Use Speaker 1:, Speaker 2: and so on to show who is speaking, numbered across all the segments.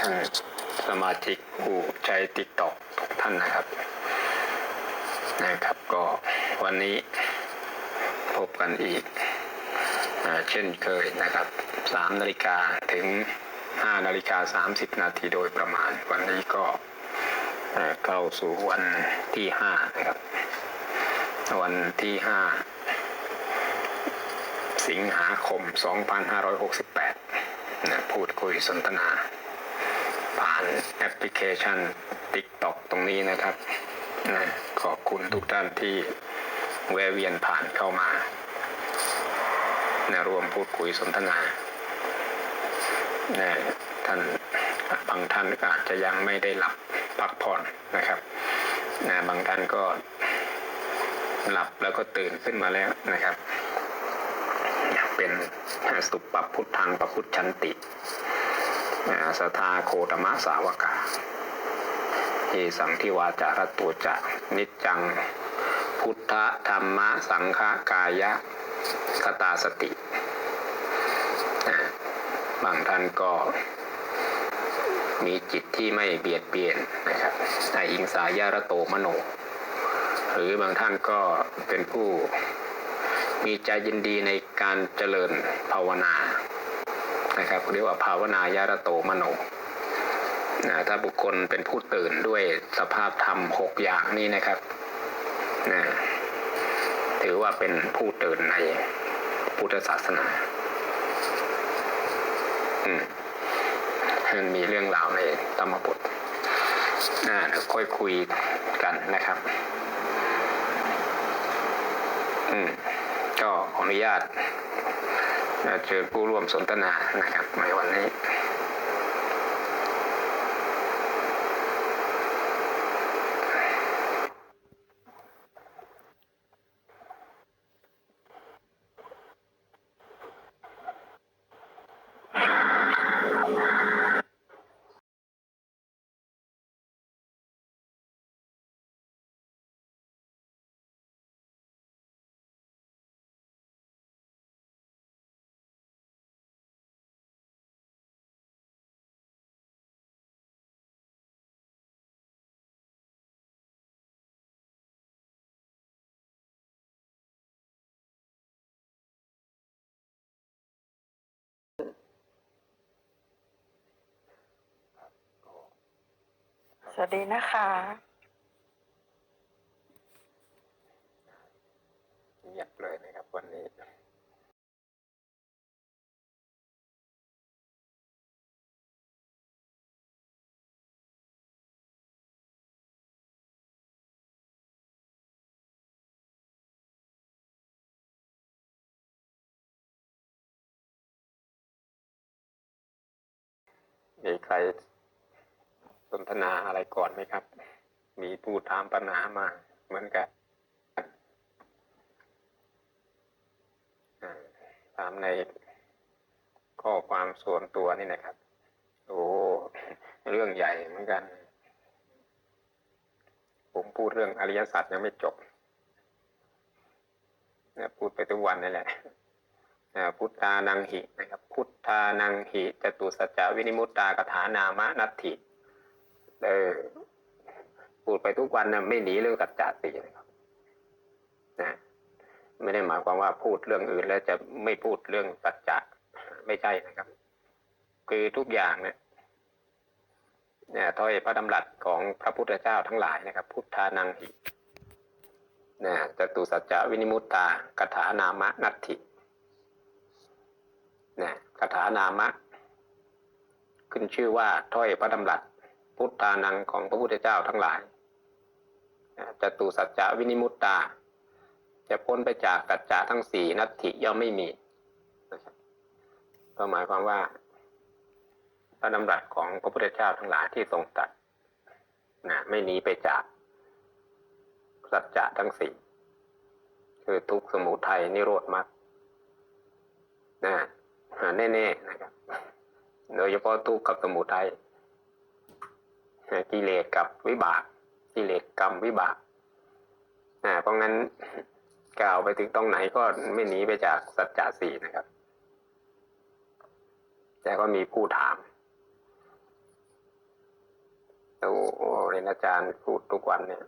Speaker 1: ท่านสมาชิกผู้ใช้ติ๊กต็อกทุกท่านนะครับ นะครับก็วันนี้พบกันอีกเช่นเคยนะครับ3นาฬิกาถึง 5นาฬิกา30 นาทีโดยประมาณ วันนี้ก็เอ่อเข้าสู่วันที่ 5 นะครับ วันที่ 5 สิงหาคม 2568นะพูดคุยสนทนาานแอปพลิเคชัน TikTok ตรงนี้นะครับนะขอบคุณทุกท่านที่แวะเวียนผ่านเข้ามานะรวมพูดคุยสนทนานะท่านบางท่านอาจจะยังไม่ได้หลับพักผ่อนนะครับนะบางท่านก็หลับแล้วก็ตื่นขึ้นมาแล้วนะครับ เป็นสุปปพุทธังปพุทธชันติ สทาโคตมะสาวกาที่สังทิวาจารตัวจะนิจจัง พุทธธรรมะสังฆกายะคตาสติ บางท่านก็มีจิตที่ไม่เบียดเบียนนะครับอหิงสายาระโตมโน หรือบางท่านก็เป็นผู้มีใจยินดีในการเจริญภาวนา นะครับเรียกว่าภาวนายารโตมโนนะถ้าบุคคลเป็นผู้ตื่นด้วยสภาพธรรมหกอย่างนี้นะครับนะถือว่าเป็นผู้ตื่นในพุทธศาสนาอืมมันมีเรื่องราวในธรรมบทอ่าเดี๋ยวค่อยคุยกันนะครับ อืมก็ขออนุญาต เจอผู้ร่วมสนทนานะครับในวันนี้
Speaker 2: สวัสดีนะคะ
Speaker 1: เงียบเลยนะครับวันนี้มีใคร สนทนาอะไรก่อนไหมครับ มีผู้ถามปัญหามาเหมือนกันอ่าถามในข้อความส่วนตัวนี่นะครับ โอ้เรื่องใหญ่เหมือนกัน ผมพูดเรื่องอริยสัจยังไม่จบเนี่ยพูดไปทุกวันนี่แหละพุทธานังหินะครับ พุทธานังหิจตุสัจจวินิมุตตากถานามะนัตถิ เออพูดไปทุกวันนะไม่หนีเรื่องสัจจะสี่นะครับนะไม่ได้หมายความว่าพูดเรื่องอื่นแล้วจะไม่พูดเรื่องสัจจะไม่ใช่นะครับ คือทุกอย่างเนี่ยเนี่ยถ้อยพระดำรัสของพระพุทธเจ้าทั้งหลายนะครับ พุทธานังหินะจตุสัจจะวินิมุตตากถานามะนัตถินะคาถานามะ ขึ้นชื่อว่าถ้อยพระดำรัส พุทธานังของพระพุทธเจ้าทั้งหลายจตุสัจจะวินิมุตตา จะพ้นไปจากกัจจะทั้งสี่นัตถิย่อมไม่มีนะครับก็หมายความว่าพระดำรัสของพระพุทธเจ้าทั้งหลายที่ทรงตรัสนะไม่หนีไปจากสัจจะทั้งสี่คือทุกสมุทัยนิโรธมรรคนะแน่ๆนะครับ โดยเฉพาะทุกข์กับสมุทัย กิเลสกับวิบาก กิเลสกรรมวิบากนะเพราะงั้นกล่าวไปถึงตรงไหนก็ไม่หนีไปจากสัจจะสี่นะครับ แต่ก็มีผู้ถามโอ้โหเรียนอาจารย์พูดทุกวันเนี่ย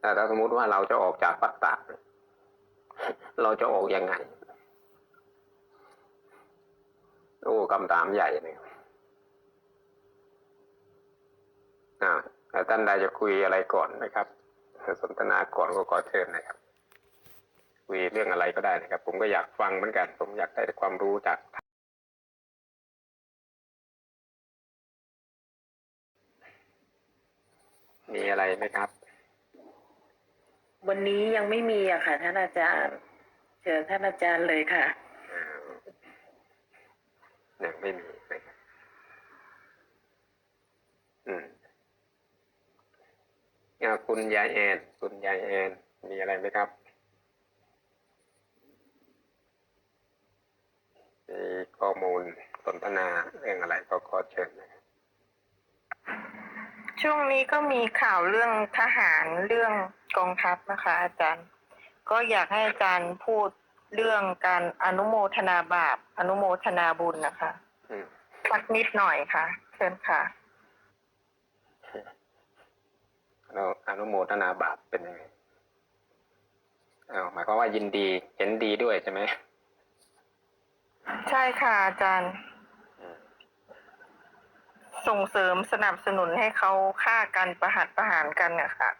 Speaker 1: แต่ถ้าสมมติว่าเราจะออกจากปัตตะเราจะออกยังไง โอ้คำถามใหญ่เนี่ย อ่าแต่ท่านใดจะคุยอะไรก่อนนะครับสนทนาก่อนก็ขอเชิญนะครับ คุยเรื่องอะไรก็ได้นะครับ ผมก็อยากฟังเหมือนกัน ผมอยากได้ความรู้จากมีอะไรไหมครับ
Speaker 2: วันนี้ยังไม่มีอะค่ะ ท่านอาจารย์ เชิญท่านอาจารย์เลยค่ะ
Speaker 1: อ่ายังไม่มีนะครับอืมอ่า คุณยายแอนคุณยายแอนมีอะไรไหมครับมีข้อมูลสนทนาเรื่องอะไรก็ขอเชิญนะครับ
Speaker 2: ช่วงนี้ก็มีข่าวเรื่องทหารเรื่องกองทัพนะคะ อาจารย์ ก็อยากให้อาจารย์พูดเรื่องการอนุโมทนาบาป อนุโมทนาบุญนะคะ
Speaker 1: อืม
Speaker 2: สักนิดหน่อยค่ะ เชิญค่ะ
Speaker 1: เราอนุโมทนาบาปเป็นยังไงอ้าวหมายความว่ายินดีเห็นดีด้วยใช่ไหม
Speaker 2: ใช่ค่ะอาจารย์
Speaker 1: อืม
Speaker 2: ส่งเสริมสนับสนุนให้เขาฆ่ากันประหัตประหารกันนะคะ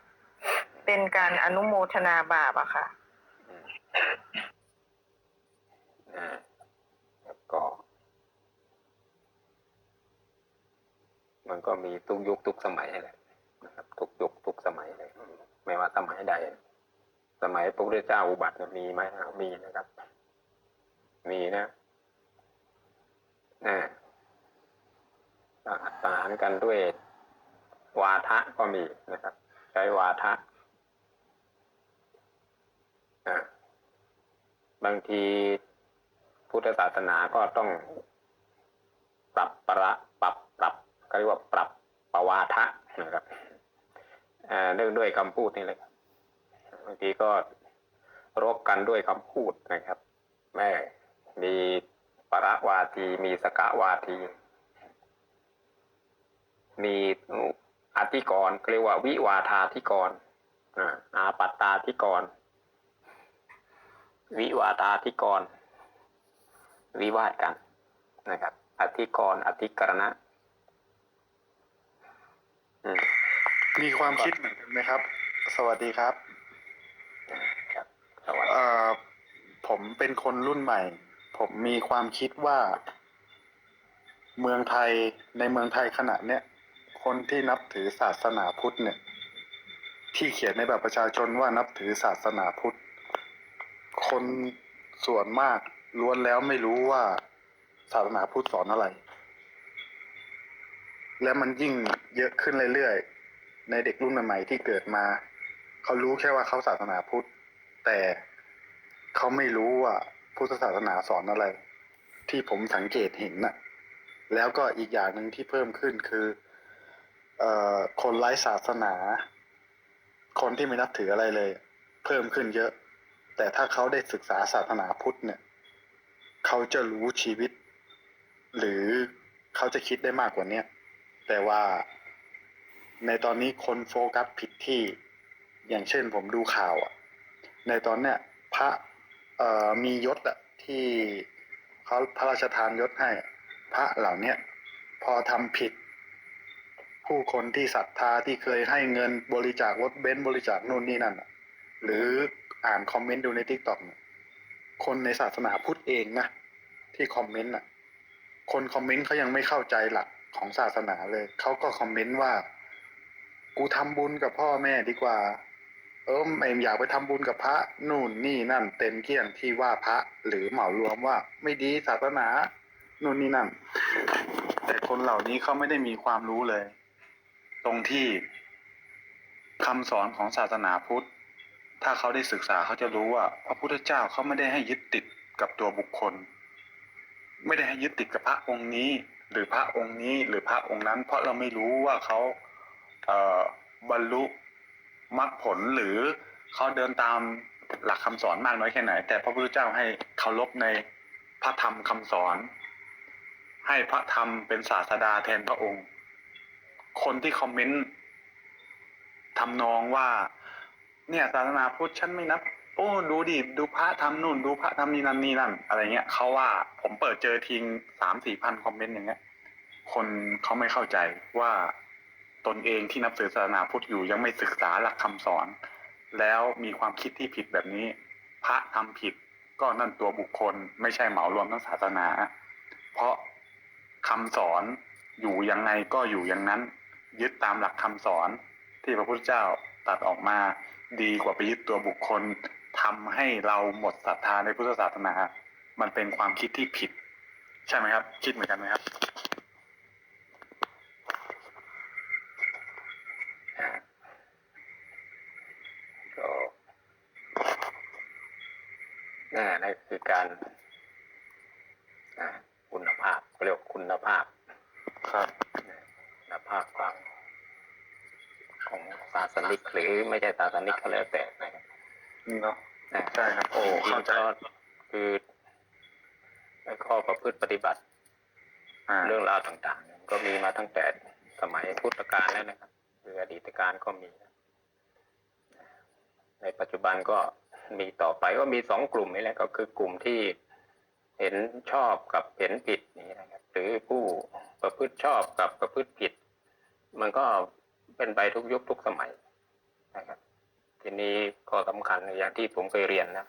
Speaker 2: เป็นการอนุโมทนาบาปอะค่ะ
Speaker 1: อืมอ่าแล้วก็ มันก็มีทุกยุคทุกสมัยแหละนะครับ ทุกยุคทุกสมัยเลย ไม่ว่าสมัยใด สมัยพระพุทธเจ้าอุบัติมีไหมมีนะครับ มีนะนะประหารกันด้วยวาทะก็มีนะครับ ใช้วาทะอ่าบางทีพุทธศาสนาก็ต้องปรับประปรับปรับก็เรียกว่าปรับประวาทะนะครับ เอื้องด้วยคำพูดนี่เลยบางทีก็รบกันด้วยคำพูดนะครับแม่มีปรวาที มีสกวาที มีอธิกรเรียกว่าวิวาทาธิกรอาปัตตาธิกร วิวาทาธิกร วิวาทกันนะครับ อธิกร อธิกรณะ อืม
Speaker 3: มีความคิดเหมือนกันไหมครับ สวัสดีครับ
Speaker 1: ครับสวัสดี
Speaker 3: เอ่อผมเป็นคนรุ่นใหม่ ผมมีความคิดว่า เมืองไทยในเมืองไทยขณะเนี้ยคนที่นับถือศาสนาพุทธเนี่ย ที่เขียนในแบบประชาชนว่านับถือศาสนาพุทธ คนส่วนมากล้วนแล้วไม่รู้ว่าศาสนาพุทธสอนอะไร และมันยิ่งเยอะขึ้นเรื่อยๆ ในเด็กรุ่นใหม่ๆที่เกิดมา เขารู้แค่ว่าเขาศาสนาพุทธ แต่เขาไม่รู้ว่าพุทธศาสนาสอนอะไร ที่ผมสังเกตเห็นน่ะ แล้วก็อีกอย่างหนึ่งที่เพิ่มขึ้นคือเอ่อคนไร้ศาสนา คนที่ไม่นับถืออะไรเลย เพิ่มขึ้นเยอะ แต่ถ้าเขาได้ศึกษาศาสนาพุทธเนี่ย เขาจะรู้ชีวิต หรือเขาจะคิดได้มากกว่าเนี้ยแต่ว่า ในตอนนี้คนโฟกัสผิดที่ อย่างเช่นผมดูข่าวอะ ในตอนเนี้ยพระเอ่อมียศอะที่เขาพระราชทานยศให้ พระเหล่าเนี้ยพอทำผิด ผู้คนที่ศรัทธาที่เคยให้เงินบริจาครถเบนซ์บริจาคนู่นนี่นั่นหรืออ่านคอมเมนต์ดูในทิกตอกคนในศาสนาพุทธเองนะที่คอมเมนต์อะ คนคอมเมนต์เขายังไม่เข้าใจหลักของศาสนาเลยเขาก็คอมเมนต์ว่า กูทำบุญกับพ่อแม่ดีกว่า เออไม่อยากไปทำบุญกับพระนู่นนี่นั่น เต็มเกี้ยงที่ว่าพระหรือเหมารวมว่า ไม่ดีศาสนานู่นนี่นั่น แต่คนเหล่านี้เขาไม่ได้มีความรู้เลย ตรงที่คำสอนของศาสนาพุทธ ถ้าเขาได้ศึกษาเขาจะรู้ว่า พระพุทธเจ้าเขาไม่ได้ให้ยึดติดกับตัวบุคคล ไม่ได้ให้ยึดติดกับพระองค์นี้ หรือพระองค์นี้หรือพระองค์นั้น เพราะเราไม่รู้ว่าเขา บรรลุมรรคผลหรือเขาเดินตามหลักคำสอนมากน้อยแค่ไหน แต่พระพุทธเจ้าให้เคารพในพระธรรมคำสอน ให้พระธรรมเป็นศาสดาแทนพระองค์ คนที่คอมเมนต์ทำนองว่า เนี่ยศาสนาพุทธฉันไม่นับ โอ้ดูดิดูพระทำนู่น ดูพระทำนี่นั่นนี่นั่น อะไรเงี้ยเขาว่าผมเปิดเจอทิ้งสามสี่พันคอมเมนต์อย่างเงี้ย คนเขาไม่เข้าใจว่า ตนเองที่นับถือศาสนาพุทธอยู่ยังไม่ศึกษาหลักคำสอน แล้วมีความคิดที่ผิดแบบนี้ พระทำผิดก็นั่นตัวบุคคล ไม่ใช่เหมารวมทั้งศาสนา เพราะคำสอนอยู่ยังไงก็อยู่อย่างนั้น ยึดตามหลักคำสอนที่พระพุทธเจ้าตัดออกมาดีกว่าไปยึดตัวบุคคลทำให้เราหมดศรัทธาในพุทธศาสนา มันเป็นความคิดที่ผิด ใช่ไหมครับ คิดเหมือนกันไหมครับ
Speaker 1: ก็ นั่นนั่นคือการอ่าคุณภาพเขาเรียกว่าคุณภาพ
Speaker 3: ครับ
Speaker 1: คุณภาพความของศาสนิกหรือไม่ใช่ศาสนิกก็แล้วแต่นะครับ
Speaker 3: นี่เนาะ
Speaker 1: นะ
Speaker 3: ใช่ครับโอ้เข้าใจ
Speaker 1: จริงๆก็คือในข้อประพฤติปฏิบัติ
Speaker 3: อ่า
Speaker 1: เรื่องราวต่างๆ ก็มีมาตั้งแต่สมัยพุทธกาลแล้วนะครับ คืออดีตการก็มี ในปัจจุบันก็ มีต่อไปก็มีสองกลุ่มนี่แหละก็คือกลุ่มที่เห็นชอบกับเห็นผิดนี่นะครับหรือผู้ประพฤติชอบกับประพฤติผิด มันก็เป็นไปทุกยุคทุกสมัยนะครับทีนี้ข้อสำคัญอย่างที่ผมเคยเรียนนะ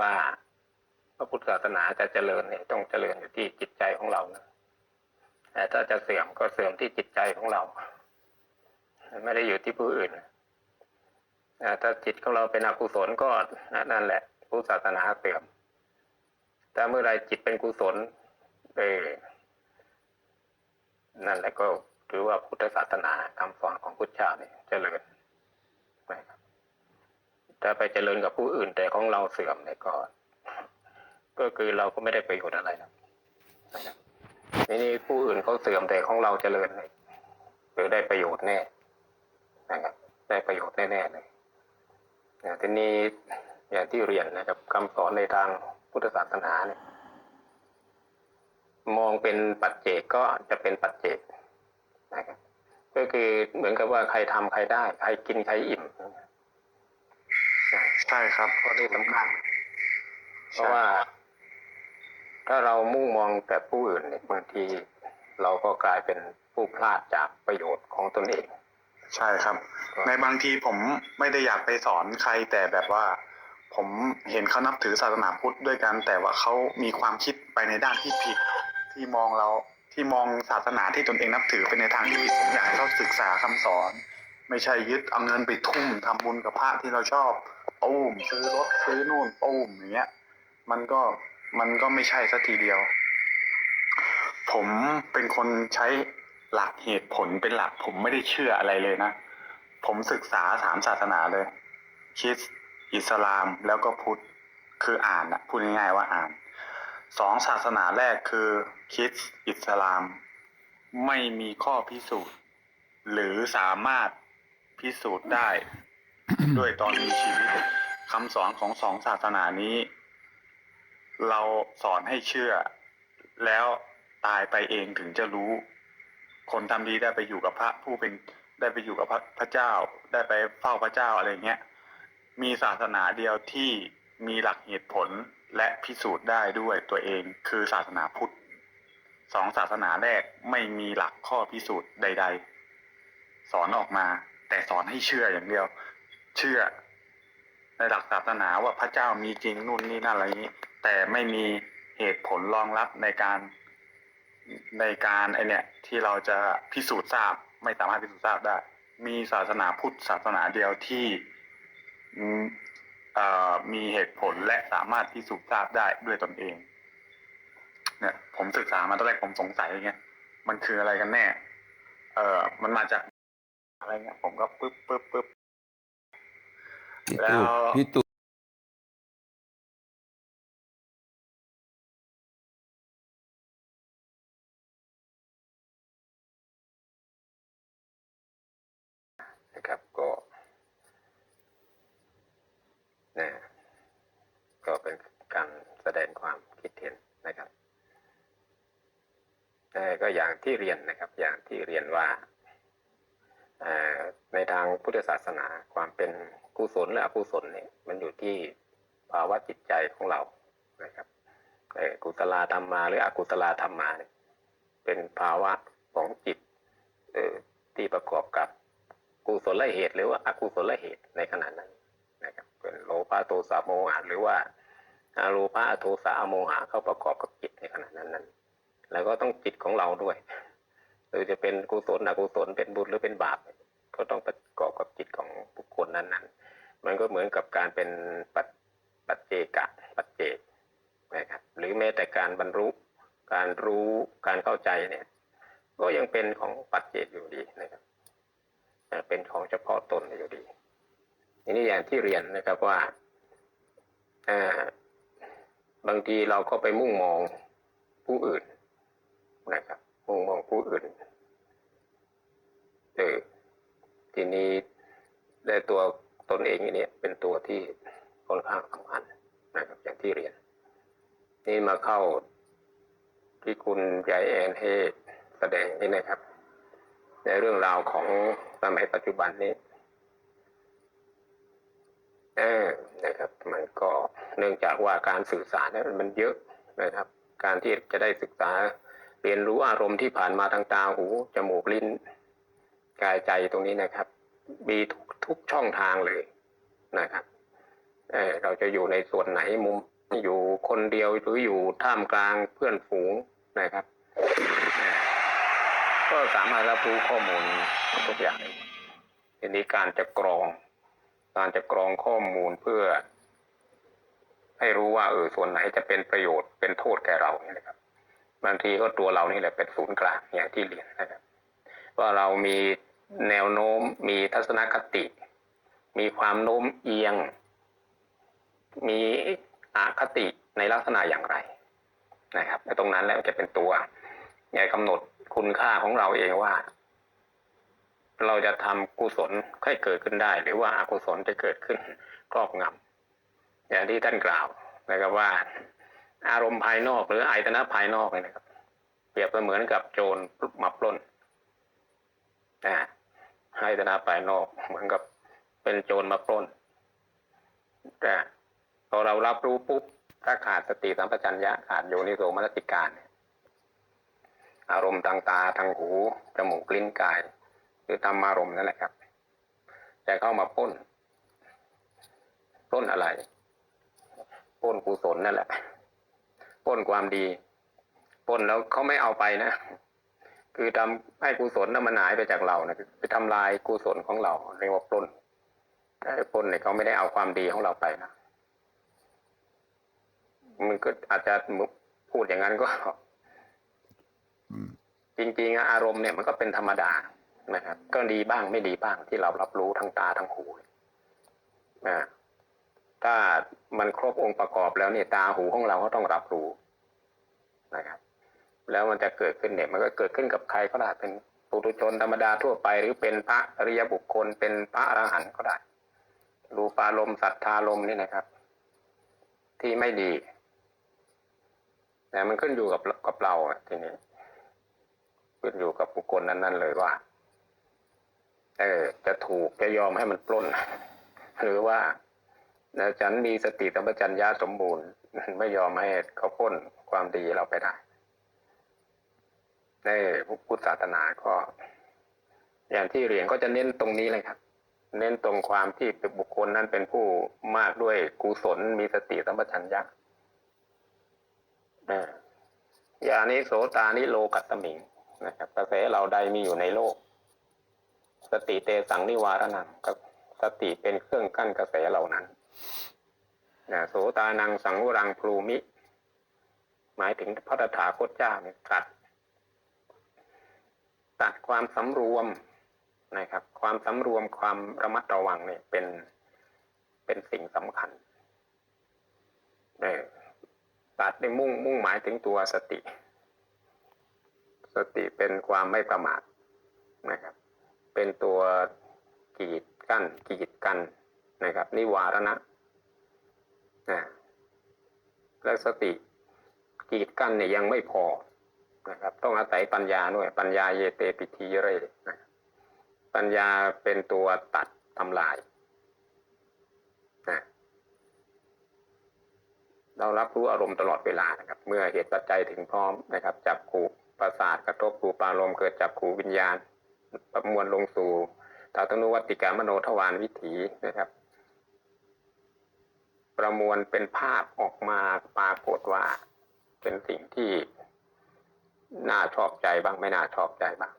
Speaker 1: ว่าพระพุทธศาสนาจะเจริญเนี่ยต้องเจริญอยู่ที่จิตใจของเรานะแต่ถ้าจะเสื่อมก็เสื่อมที่จิตใจของเรา ไม่ได้อยู่ที่ผู้อื่นอ่า ถ้าจิตของเราเป็นอกุศลก็นั่นแหละผู้ศาสนาเสื่อมแต่เมื่อไรจิตเป็นกุศลเออนั่นแหละก็ถือว่าพุทธศาสนาคำสอนของพุทธเจ้าเนี่ยเจริญนะครับถ้าไปเจริญกับผู้อื่นแต่ของเราเสื่อมเนี่ยก็ ก็คือเราก็ไม่ได้ประโยชน์อะไรนะนะครับทีนี้ผู้อื่นเขาเสื่อมแต่ของเราเจริญเนี่ยหรือได้ประโยชน์แน่นะครับได้ประโยชน์แน่ๆเลย นะทีนี้อย่างที่เรียนนะครับคำสอนในทางพุทธศาสนาเนี่ยมองเป็นปัจเจกก็จะเป็นปัจเจกนะครับก็คือเหมือนกับว่าใครทำใครได้ ใครกินใครอิ่มนะ
Speaker 3: ใช่ครับ
Speaker 1: ข้อนี้สำคัญเพราะว่า ถ้าเรามุ่งมองแต่ผู้อื่นเนี่ยบางที เราก็กลายเป็นผู้พลาดจากประโยชน์ของตนเอง
Speaker 3: ใช่ครับ ในบางทีผมไม่ได้อยากไปสอนใครแต่แบบว่า ผมเห็นเขานับถือศาสนาพุทธด้วยกัน แต่ว่าเขามีความคิดไปในด้านที่ผิด ที่มองเราที่มองศาสนาที่ตนเองนับถือไปในทางที่ผิดผมอยากให้เขาศึกษาคำสอน ไม่ใช่ยึดเอาเงินไปทุ่มทำบุญกับพระที่เราชอบตู้มซื้อรถซื้อนู่นตู้มอย่างเงี้ย มันก็มันก็ไม่ใช่สัทีเดียว ผมเป็นคนใช้ หลักเหตุผลเป็นหลักผมไม่ได้เชื่ออะไรเลยนะ ผมศึกษาสามศาสนาเลย คริสต์อิสลามแล้วก็พุทธคืออ่านอะพูดง่ายๆว่าอ่านสองศาสนาแรกคือคริสต์อิสลาม ไม่มีข้อพิสูจน์ หรือสามารถพิสูจน์ได้ ด้วยตอนมีชีวิตคำสอนของสองศาสนานี้ เราสอนให้เชื่อ แล้วตายไปเองถึงจะรู้ คนทำดีได้ไปอยู่กับพระผู้เป็นได้ไปอยู่กับพระพระเจ้า ได้ไปเฝ้าพระเจ้าอะไรเงี้ยมีศาสนาเดียวที่มีหลักเหตุผลและพิสูจน์ได้ด้วยตัวเองคือศาสนาพุทธสองศาสนาแรกไม่มีหลักข้อพิสูจน์ใด ๆ สอนออกมา แต่สอนให้เชื่ออย่างเดียว เชื่อ ในหลักศาสนาว่าพระเจ้ามีจริงนู่นนี่นั่นอะไรนี้ แต่ไม่มีเหตุผลรองรับในการ ในการไอเนี่ยที่เราจะพิสูจน์ทราบ ไม่สามารถพิสูจน์ทราบได้ มีศาสนาพุทธศาสนาเดียวที่อืมเอ่อมีเหตุผลและสามารถพิสูจน์ทราบได้ด้วยตนเอง เนี่ย ผมศึกษามาตอนแรกผมสงสัยอย่างเงี้ยมันคืออะไรกันแน่ เออมันมาจากอะไรเงี้ย ผมก็ปึ๊บปึ๊บปึ๊บ
Speaker 4: พี่
Speaker 3: แล้
Speaker 4: ตู่
Speaker 3: ว
Speaker 4: พี่ตู่
Speaker 1: นะครับก็นะก็เป็นการแสดงความคิดเห็นนะครับ แต่ก็อย่าง ที่เรียนนะครับอย่างที่เรียนว่าในทางพุทธศาสนาความเป็นกุศลและอกุศลเนี่ยมันอยู่ที่ภาวะจิตใจของเรานะครับกุศลธรรมมาหรืออกุศลธรรมมาเนี่ยเป็นภาวะของจิตที่ประกอบกับกุศลเหตุ หรือว่าอกุศลเหตุในขณะนั้นนะครับเป็นโลภะโทสะโมหะหรือว่าอาโลภะโทสะโมหะเข้าประกอบกับจิตในขณะนั้นนั้น แล้วก็ต้องจิตของเราด้วยหรือจะเป็นกุศลอกุศลเป็นบุญหรือเป็นบาป ก็ต้องประกอบกับจิตของบุคคลนั้นๆ มันก็เหมือนกับการเป็นปัจปัจเจกะปัจเจกนะครับหรือแม้แต่การบรรลุการรู้การเข้าใจเนี่ย ก็ยังเป็นของปัจเจกอยู่ดีนะครับอ่เป็นของเฉพาะตนอยู่ดีทีนี้อย่างที่เรียนนะครับว่าอ่าบางทีเราก็ไปมุ่งมองผู้อื่น นะครับมุ่งมองผู้อื่นเออทีนี้ได้ตัวตนเองเนี่ยเป็นตัวที่ค่อนข้างสำคัญนะครับอย่างที่เรียน นี่มาเข้าที่คุณยายแอนให้แสดงนี่นะครับ ในเรื่องราวของสมัยปัจจุบันนี้เออนะครับ มันก็เนื่องจากว่าการสื่อสารนี่มันเยอะนะครับ การที่จะได้ศึกษา เรียนรู้อารมณ์ที่ผ่านมาทางตาหู จมูกลิ้น กายใจตรงนี้นะครับมีทุกทุกช่องทางเลยนะครับเเราจะอยู่ในส่วนไหนมุมอยู่คนเดียวหรืออยู่ท่ามกลางเพื่อนฝูงนะครับ ก็สามารถรับรู้ข้อมูลทุกอย่างทีนี้การจะกรอง การจะกรองข้อมูลเพื่อ ให้รู้ว่าเออส่วนไหนจะเป็นประโยชน์เป็นโทษแก่เราเนี่ยนะครับ บางทีก็ตัวเรานี่แหละเป็นศูนย์กลางอย่างที่เรียนนะครับว่าเรามีแนวโน้มมีทัศนคติ มีความโน้มเอียง มีอคติในลักษณะอย่างไรนะครับและตรงนั้นแล้วจะเป็นตัวใหญ่กำหนดคุณค่าของเราเองว่า เราจะทำกุศลให้เกิดขึ้นได้ หรือว่าอากุศลจะเกิดขึ้นครอบงำอย่างที่ท่านกล่าวนะครับว่า อารมณ์ภายนอกหรืออายตนะภายนอกเนี่ยนะครับ เปรียบเสมือนกับโจรมาปล้นอ่าให้ตนาภายนอกเหมือนกับเป็นโจรมาปล้นแต่พอเรารับรู้ปุ๊บถ้าขาดสติสัมปชัญญะขาดโยนิโสมนสิการ อารมณ์ทางตาทางหูจมูกลิ้นกาย คือธรรมารมณ์นั่นแหละครับจะเข้ามาปล้นปล้นอะไรปล้นกุศลนั่นแหละ ปล้นความดีปล้นแล้วเขาไม่เอาไปนะ คือทำให้กุศลนั้นมันหายไปจากเรานะคือไปทำลายกุศลของเราเรียกว่าปล้นแต่ไอ้ปล้นเนี่ยเขาไม่ได้เอาความดีของเราไปนะมันก็อาจจะพูดอย่างนั้นก็
Speaker 4: อืม
Speaker 1: จริงๆอะอารมณ์เนี่ยมันก็เป็นธรรมดานะครับ ก็ดีบ้างไม่ดีบ้างที่เรารับรู้ทั้งตาทั้งหูนะ ถ้ามันครบองค์ประกอบแล้วเนี่ยตาหูของเราก็ต้องรับรู้นะครับ แล้วมันจะเกิดขึ้นเนี่ยมันก็เกิดขึ้นกับใครก็ได้เป็นปุถุชนธรรมดาทั่วไป หรือเป็นพระอริยบุคคล เป็นพระอรหันต์ก็ได้รูปารมณ์สัทธารมณ์นี่นะครับ ที่ไม่ดีแต่มันขึ้นอยู่กับกับเราทีนี้ขึ้นอยู่กับบุคคลนั้น ๆ เลยว่าเออจะถูกจะยอมให้มันปล้น หรือว่า นะฉันมีสติสัมปชัญญะสมบูรณ์ ไม่ยอมให้เขาปล้นความดีเราไปได้ในพุทธศาสนาก็ อย่างที่เรียนก็จะเน้นตรงนี้เลยครับ เน้นตรงความที่บุคคลนั้นเป็นผู้มากด้วยกุศลมีสติสัมปชัญญะอ่ายานิโสตานิโลกัตตมิงนะครับกระแสเราใดมีอยู่ในโลก สติเตสังนิวารนังกับสติเป็นเครื่องกั้นกระแสเหล่านั้น โสตานังสังวรังพลูมิ หมายถึงพระตถาคตเจ้าเนี่ยตรัสตัดความสำรวมนะครับ ความสำรวมความระมัดระวังเนี่ยเป็นเป็นสิ่งสำคัญเออตัดในมุ่งมุ่งหมายถึงตัวสติ สติเป็นความไม่ประมาทนะครับ เป็นตัวกีดกั้นกีดกันนะครับ นิวารณะ นะและสติกีดกั้นเนี่ยยังไม่พอนะครับ ต้องอาศัยปัญญาด้วย ปัญญาเยเตปิธีเรนะปัญญาเป็นตัวตัดทำลายนะเรารับรู้อารมณ์ตลอดเวลานะครับ เมื่อเหตุปัจจัยถึงพร้อมนะครับ จับขู่ประสาทกระทบรูปารมเกิดจับขู่วิญญาณ ประมวลลงสู่ตาตนุวัติการมโนทวารวิถีนะครับ ประมวลเป็นภาพออกมาปรากฏว่า เป็นสิ่งที่น่าชอบใจบ้างไม่น่าชอบใจบ้าง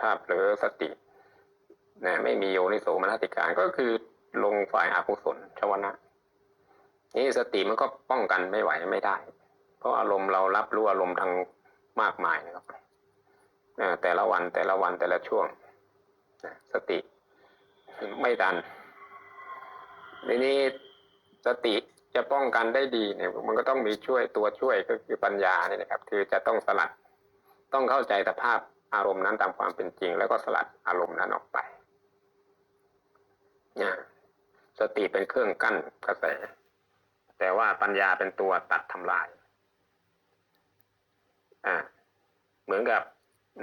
Speaker 1: ถ้าเผลอสตินะไม่มีโยนิโสมนสิการก็คือลงฝ่ายอากุศลชวนะนี่สติมันก็ป้องกันไม่ไหวไม่ได้ เพราะอารมณ์เรารับรู้อารมณ์ทางมากมายนะครับแต่ละวันแต่ละวันแต่ละช่วงสติไม่ดัน ทีนี้สติจะป้องกันได้ดีเนี่ยมันก็ต้องมีช่วยตัวช่วยก็คือปัญญานี่นะครับ คือจะต้องสลัด ต้องเข้าใจสภาพอารมณ์นั้นตามความเป็นจริง แล้วก็สลัดอารมณ์นั้นออกไปเนี่ยสติเป็นเครื่องกั้นกระแส แต่ว่าปัญญาเป็นตัวตัดทำลายอ่าเหมือนกับ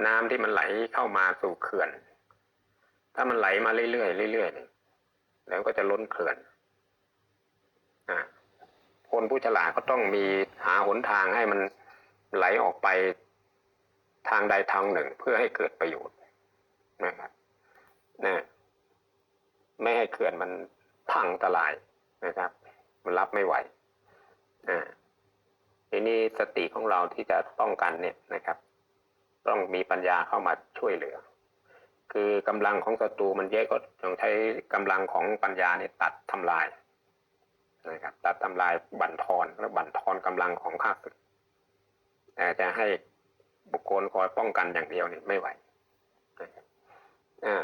Speaker 1: น้ำที่มันไหลเข้ามาสู่เขื่อน ถ้ามันไหลมาเรื่อยๆเรื่อยๆเนี่ย แล้วก็จะล้นเขื่อนอ่าคนผู้ฉลาดก็ต้องมีหาหนทางให้มันไหลออกไปทางใดทางหนึ่งเพื่อให้เกิดประโยชน์นะครับนะไม่ให้เขื่อนมันพังทลายนะครับ มันรับไม่ไหวอ่าทีนี้สติของเราที่จะป้องกันเนี่ยนะครับ ต้องมีปัญญาเข้ามาช่วยเหลือ คือกำลังของศัตรูมันเยอะก็ต้องใช้กำลังของปัญญาเนี่ยตัดทำลายนะครับตัดทำลายบั่นทอนและบั่นทอนกำลังของข้าศึกแต่จะให้บุคคลคอยป้องกันอย่างเดียวเนี่ยไม่ไหวอ่า